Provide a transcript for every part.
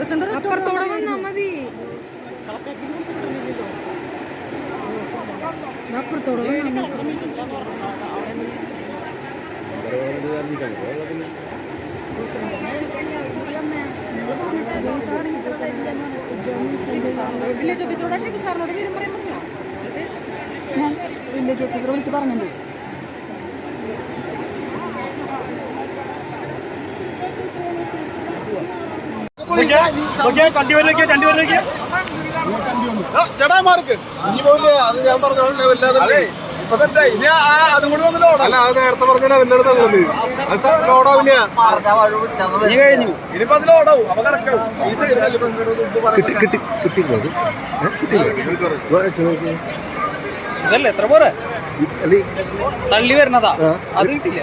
അപ്പുറത്തോടെ വന്നാ മതി. അപ്പുറത്തോടെ വന്നാ മതി. വില്ലേജ് ഓഫീസറോട് ഷിബു സാറിനോട് വില്ലേജ് ഓഫീസറെ വിളിച്ച് പറഞ്ഞിട്ടുണ്ട് ചേട്ടാമാർക്ക് ഇനി പോയില്ലേ അത് ഞാൻ പറഞ്ഞ ലെവല്ലാതെ അതും കൂടി വന്നല്ലോ അല്ല അത് നേരത്തെ പറഞ്ഞ ലെവലെടുത്തുള്ളത് അത് ലോഡാവില്ല കഴിഞ്ഞു. ഇനിയിപ്പോ അപ്പൊ കിട്ടി കിട്ടി ഇതല്ലേ? എത്ര പോരെ? തള്ളി വരുന്നതാ. അത് കിട്ടില്ല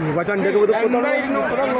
නිවචන් දෙකවද පුතන